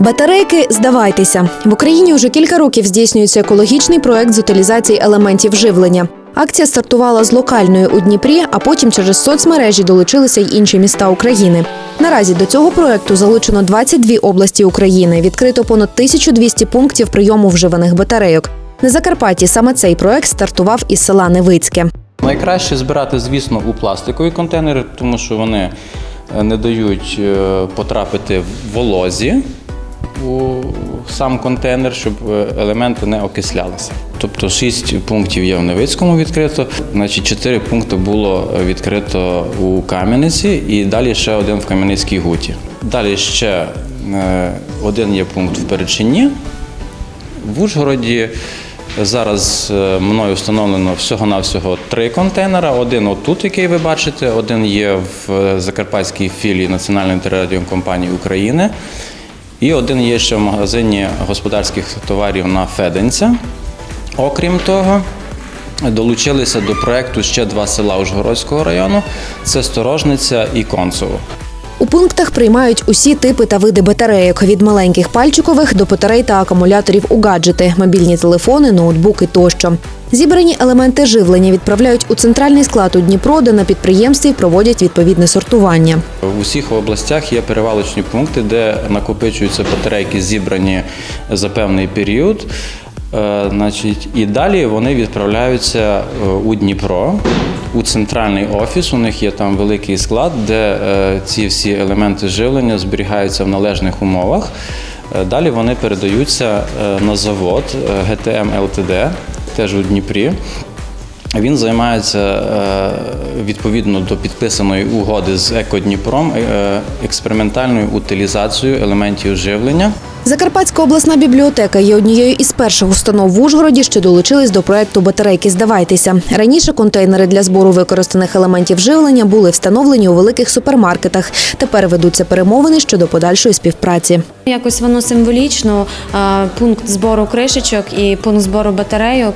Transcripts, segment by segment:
Батарейки, здавайтеся. В Україні вже кілька років здійснюється екологічний проект з утилізації елементів живлення. Акція стартувала з локальної у Дніпрі, а потім через соцмережі долучилися й інші міста України. Наразі до цього проекту залучено 22 області України. Відкрито понад 1200 пунктів прийому вживаних батарейок. На Закарпатті саме цей проект стартував із села Невицьке. Найкраще збирати, звісно, у пластикові контейнери, тому що вони е, не дають е, потрапити в волозі у сам контейнер, щоб е, елементи не окислялися. Тобто 6 пунктів є в Невицькому відкрито, значить 4 пункти було відкрито у Кам'яниці і далі ще один в Кам'яницькій гуті. Далі ще е, один є пункт в Перечині. В Ужгороді зараз е, мною встановлено всього-навсього три контейнера. Один отут, який ви бачите, один є в е, Закарпатській філії Національної телерадіокомпанії України, і один є ще в магазині господарських товарів на Феденця. Окрім того, долучилися до проекту ще два села Ужгородського району: це Сторожниця і Концево. У пунктах приймають усі типи та види батарейок від маленьких пальчикових до батарей та акумуляторів у гаджети, мобільні телефони, ноутбуки тощо. Зібрані елементи живлення відправляють у центральний склад у Дніпро, де на підприємстві проводять відповідне сортування. В усіх областях є перевалочні пункти, де накопичуються батарейки, зібрані за певний період. Е, Значить, і далі вони відправляються е, у Дніпро, у центральний офіс. У них є там великий склад, де е, ці всі елементи живлення зберігаються в належних умовах. Е, Далі вони передаються е, на завод GTM LTD, теж у Дніпрі. Він займається відповідно до підписаної угоди з Екодніпром експериментальною утилізацією елементів живлення. Закарпатська обласна бібліотека є однією із перших установ в Ужгороді, що долучились до проекту Батарейки здавайтеся. Раніше контейнери для збору використаних елементів живлення були встановлені у великих супермаркетах. Тепер ведуться перемовини щодо подальшої співпраці. Якось воно символічно. Пункт збору кришечок і пункт збору батарейок.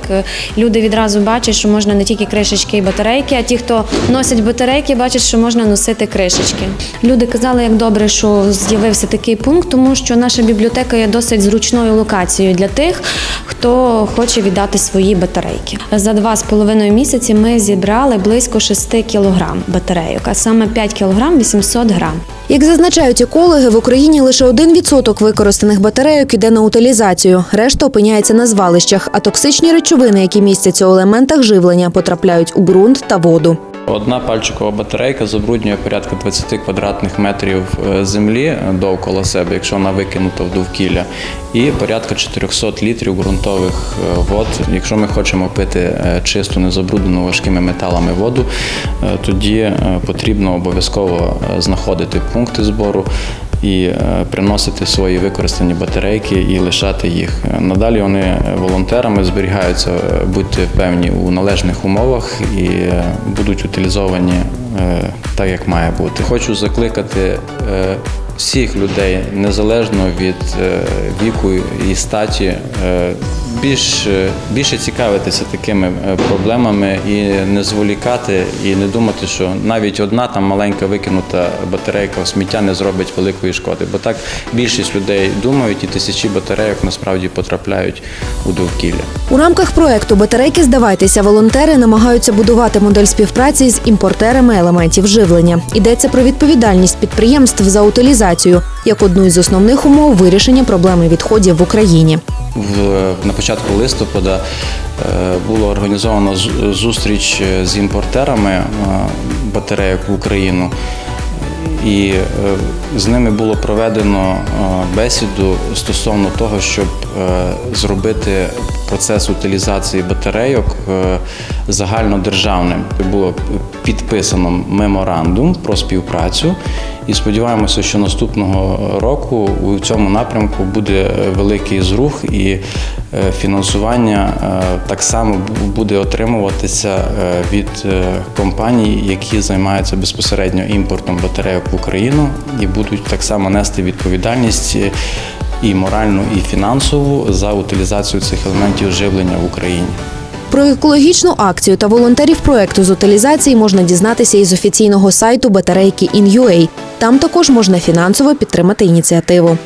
Люди відразу бачать, що можна не тільки кришечки і батарейки, а ті, хто носять батарейки, бачать, що можна носити кришечки. Люди казали, як добре, що з'явився такий пункт, тому що наша бібліотека є досить зручною локацією для тих, хто хоче віддати свої батарейки. За два з половиною місяці ми зібрали близько 6 кілограм батарейок, а саме 5 кілограм 800 грам. Як зазначають екологи, в Україні лише 1% використаних батарейок іде на утилізацію. Решта опиняється на звалищах, а токсичні речовини, які містяться у елементах живлення, потрапляють у ґрунт та воду. Одна пальчикова батарейка забруднює порядка 20 квадратних метрів е, землі довкола себе, якщо вона викинута в довкілля, і порядка 400 літрів ґрунтових е, вод. Якщо ми хочемо пити е, чисту, незабруднену важкими металами воду, е, тоді е, потрібно обов'язково е, знаходити пункти збору і е, приносити свої використані батарейки і лишати їх. Е, Надалі вони е, волонтерами зберігаються, бути певні у належних умовах і е, будуть утилізовані е, так, як має бути. Хочу закликати е, всіх людей, незалежно від е, віку і статі, е, більш, е, більше цікавитися такими проблемами і не зволікати, і не думати, що навіть одна там маленька викинута батарейка в сміття не зробить великої шкоди. Бо так більшість людей думають, і тисячі батарейок насправді потрапляють у довкілля. У рамках проекту Батарейки здавайтеся волонтери намагаються будувати модель співпраці з імпортерами елементів живлення. Йдеться про відповідальність підприємств за утилізацію як одну із основних умов вирішення проблеми відходів в Україні. В, на початку листопада е, було організовано зустріч е, з імпортерами е, батарейок в Україну. І з ними було проведено бесіду стосовно того, щоб зробити процес утилізації батарейок загальнодержавним. Було підписано меморандум про співпрацю, і сподіваємося, що наступного року у цьому напрямку буде великий зрух і е, фінансування е, так само буде отримуватися е, від компаній, які займаються безпосередньо імпортом батарейок в Україну, і будуть так само нести відповідальність і моральну, і фінансову за утилізацію цих елементів живлення в Україні. Про екологічну акцію та волонтерів проекту з утилізації можна дізнатися із офіційного сайту батарейки In.ua. Там також можна фінансово підтримати ініціативу.